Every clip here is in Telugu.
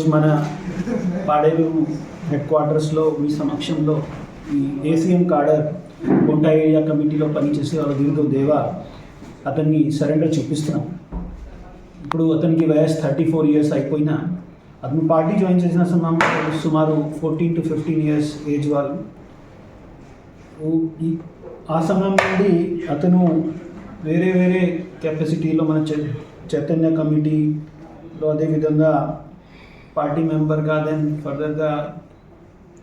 ఈరోజు మన పాడేరు హెడ్ క్వార్టర్స్లో మీ సమక్షంలో ఈ ఏసీఎం కాడర్ కొంట ఏరియా కమిటీలో పనిచేసే వాళ్ళ దీంతో దేవా అతన్ని సరెండర్ చూపిస్తున్నాం ఇప్పుడు అతనికి వయసు థర్టీ ఫోర్ ఇయర్స్ అయిపోయినా అతను పార్టీ జాయిన్ చేసిన సమయంలో సుమారు fourteen to fifteen years age వాళ్ళు. ఈ- ఆ సమయం నుండి అతను వేరే వేరే కెపాసిటీలో మన చైతన్య కమిటీలో అదేవిధంగా పార్టీ మెంబర్గా దెన్ ఫర్దర్గా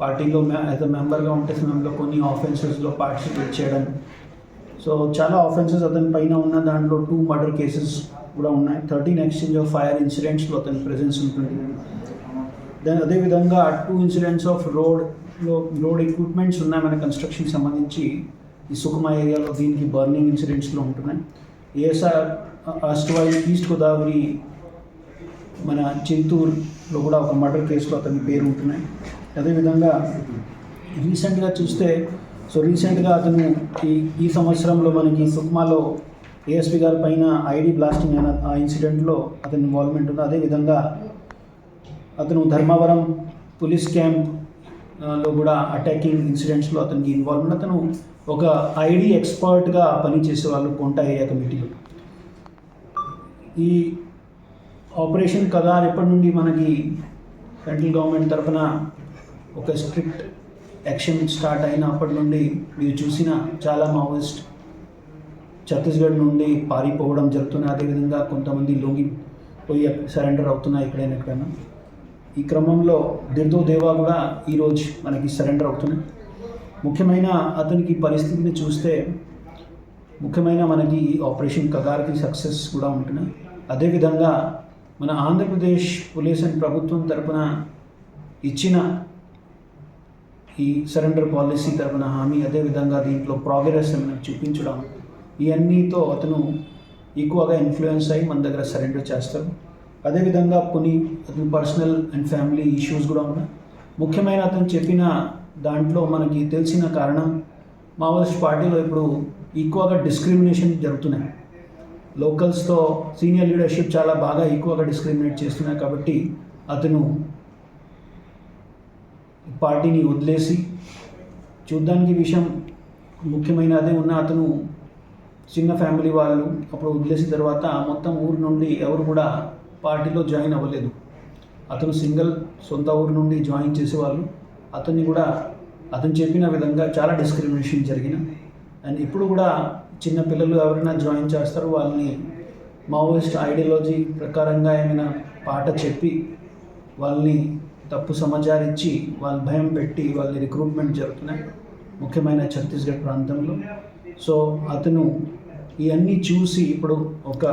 పార్టీలో యాజ్ అ మెంబర్గా ఉంటే సమయంలో కొన్ని ఆఫెన్సెస్లో పార్టిసిపేట్ చేయడం. సో చాలా ఆఫెన్సెస్ అతని పైన ఉన్న దాంట్లో టూ మర్డర్ కేసెస్ కూడా ఉన్నాయి. థర్టీన్ ఎక్స్చేంజ్ ఆఫ్ ఫైర్ ఇన్సిడెంట్స్లో అతని ప్రెజెన్స్ ఉంటుంది. దెన్ అదేవిధంగా టూ ఇన్సిడెంట్స్ ఆఫ్ రోడ్లో రోడ్ ఎక్విప్మెంట్స్ ఉన్నాయి మన కన్స్ట్రక్షన్ సంబంధించి. ఈ సుకుమా ఏరియాలో దీనికి బర్నింగ్ ఇన్సిడెంట్స్లో ఉంటున్నాయి. ఏఎస్ఆర్ అస్ట్వైల్ ఈస్ట్ గోదావరి మన లో కూడా ఒక మర్డర్ కేసులో అతని పేరు ఉంటున్నాయి. అదేవిధంగా రీసెంట్గా చూస్తే సో రీసెంట్గా అతను ఈ ఈ సంవత్సరంలో మనకి సుక్మాలో ఏఎస్పీ గారి పైన ఐడి బ్లాస్టింగ్ అయిన ఆ ఇన్సిడెంట్లో అతని ఇన్వాల్వ్మెంట్ ఉంది. అదేవిధంగా అతను ధర్మవరం పోలీస్ క్యాంప్లో కూడా అటాకింగ్ ఇన్సిడెంట్స్లో అతనికి ఇన్వాల్వ్మెంట్ అతను ఒక ఐడి ఎక్స్పర్ట్గా పనిచేసే వాళ్ళు కొంటా ఏరియా కమిటీలో. ఈ ఆపరేషన్ కదార్ ఎప్పటి నుండి మనకి సెంట్రల్ గవర్నమెంట్ తరఫున ఒక స్ట్రిక్ట్ యాక్షన్ స్టార్ట్ అయిన అప్పటి నుండి మీరు చూసిన చాలా మావోయిస్ట్ ఛత్తీస్గఢ్ నుండి పారిపోవడం జరుగుతున్నాయి అదేవిధంగా కొంతమంది లొంగి పోయి సరెండర్ అవుతున్నాయి ఎక్కడైనా ఎక్కడైనా. ఈ క్రమంలో దిర్దో దేవా కూడా ఈరోజు మనకి సరెండర్ అవుతున్నాయి. ముఖ్యమైన అతనికి పరిస్థితిని చూస్తే ముఖ్యమైన మనకి ఈ ఆపరేషన్ కగార్కి సక్సెస్ కూడా ఉంటున్నాయి. అదేవిధంగా మన ఆంధ్రప్రదేశ్ పోలీస్ అండ్ ప్రభుత్వం తరపున ఇచ్చిన ఈ సరెండర్ పాలసీ తరపున హామీ అదేవిధంగా దీంట్లో ప్రోగ్రెస్ మనకు చూపించడం ఇవన్నీతో అతను ఎక్కువగా ఇన్ఫ్లుయెన్స్ అయ్యి మన దగ్గర సరెండర్ చేస్తారు. అదేవిధంగా కొన్ని అతని పర్సనల్ అండ్ ఫ్యామిలీ ఇష్యూస్ కూడా ఉన్నాయి. ముఖ్యమైన అతను చెప్పిన దాంట్లో మనకి తెలిసిన కారణం మావోయిస్ట్ పార్టీలో ఇప్పుడు ఎక్కువగా డిస్క్రిమినేషన్ జరుగుతున్నాయి. లోకల్స్తో సీనియర్ లీడర్షిప్ చాలా బాగా ఎక్కువగా డిస్క్రిమినేట్ చేస్తున్నాయి కాబట్టి అతను పార్టీని వదిలేసి చూడ్డానికి విషయం ముఖ్యమైన అదే ఉన్న అతను చిన్న ఫ్యామిలీ వాళ్ళు అప్పుడు వదిలేసిన తర్వాత మొత్తం ఊరు నుండి ఎవరు కూడా పార్టీలో జాయిన్ అవ్వలేదు. అతను సింగిల్ సొంత ఊరు నుండి జాయిన్ చేసేవాళ్ళు. అతన్ని కూడా అతను చెప్పిన విధంగా చాలా డిస్క్రిమినేషన్ జరిగిన. అండ్ ఇప్పుడు కూడా చిన్న పిల్లలు ఎవరైనా జాయిన్ చేస్తారో వాళ్ళని మావోయిస్ట్ ఐడియాలజీ ప్రకారంగా ఏమైనా పాట చెప్పి వాళ్ళని తప్పు సమాచారం ఇచ్చి వాళ్ళ భయం పెట్టి వాళ్ళని రిక్రూట్మెంట్ జరుగుతున్నాయి ముఖ్యమైన ఛత్తీస్గఢ్ ప్రాంతంలో. సో అతను ఇవన్నీ చూసి ఇప్పుడు ఒక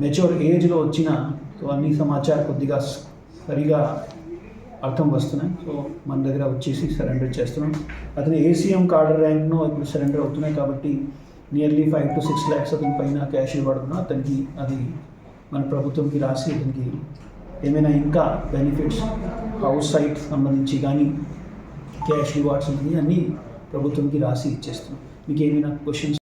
మెచ్యూర్ ఏజ్లో వచ్చిన సో అన్ని సమాచారం కొద్దిగా సరిగా అర్థం వస్తున్నాయి. సో మన దగ్గర వచ్చేసి సరెండర్ చేస్తున్నాం. అతని ఏసీఎం కార్డు ర్యాంక్ను ఇప్పుడు సరెండర్ అవుతున్నాయి కాబట్టి nearly five to six lakhs అతని పైన క్యాష్ ఇవ్వడుతున్నాం అతనికి అది మన ప్రభుత్వంకి రాసి అతనికి ఏమైనా ఇంకా బెనిఫిట్స్ హౌస్ సైట్ సంబంధించి కానీ క్యాష్ రివార్డ్స్ అనేది అన్నీ ప్రభుత్వంకి రాసి ఇచ్చేస్తున్నాం. మీకు ఏమైనా క్వశ్చన్స్